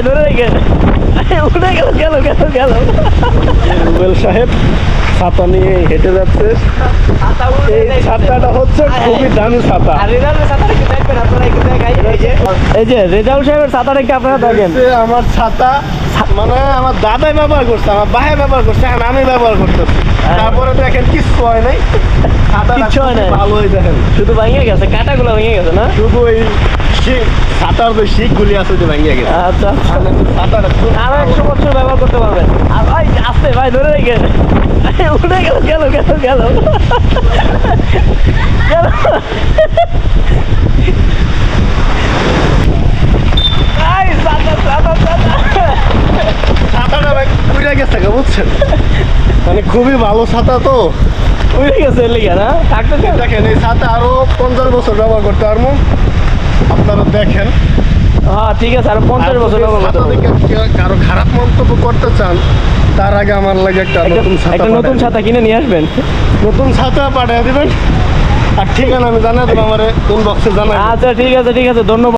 ভাই ধরে রেখে উঠে গেল গেল গেল গেল। রুবেল সাহেব ছাতা নিয়ে হেঁটে যাচ্ছে। এই ছাতাটা হচ্ছে খুবই দামি ছাতা। আর এই যে রেজাউল সাহেবের ছাতাটা কি আপনারা দেখেন। আমার ছাতা। মানে আমার দাদাই ব্যবহার করছে আমার ভাই ব্যবহার করছে এখন আমি ব্যবহার করতেছি। তারপরে দেখেন কিচ্ছু হয় নাই। ছাতাটা কিচ্ছু হয় নাই। ভালোই দেখেন। শুধু ভেঙে গেছে কাটাগুলো ভেঙে গেছে না? শুধু ওই শিখ ছাতার যে শিখগুলি আছে যে ভেঙে গেছে। আচ্ছা আচ্ছা। আর একশো বছর ব্যবহার করতে পারবেন। আর ভাই আসতে ভাই ধরে রেখে উঠে গেল গেল গেল গেল। গেল। বুঝছেন? মানে খুবই ভালো ছাতা তো। উড়ে গেছে লিগা না? থাকতে দেখেন এই ছাতা আরও পঞ্চাশ বছর ব্যবহার করতে পারব। আপনারা দেখেন। হ্যাঁ ঠিক আছে আর পঞ্চাশ বছর কারও খারাপ মন্তব্য করতে চান তার আগে আমার লাগে একটা নতুন ছাতা নতুন ছাতা কিনে নিয়ে আসবেন। নতুন ছাতা পাঠিয়ে দেবেন। আর ঠিকানা আমি জানাই দেবো আমার কোন বক্সে জানাই আচ্ছা ঠিক আছে ঠিক আছে ধন্যবাদ।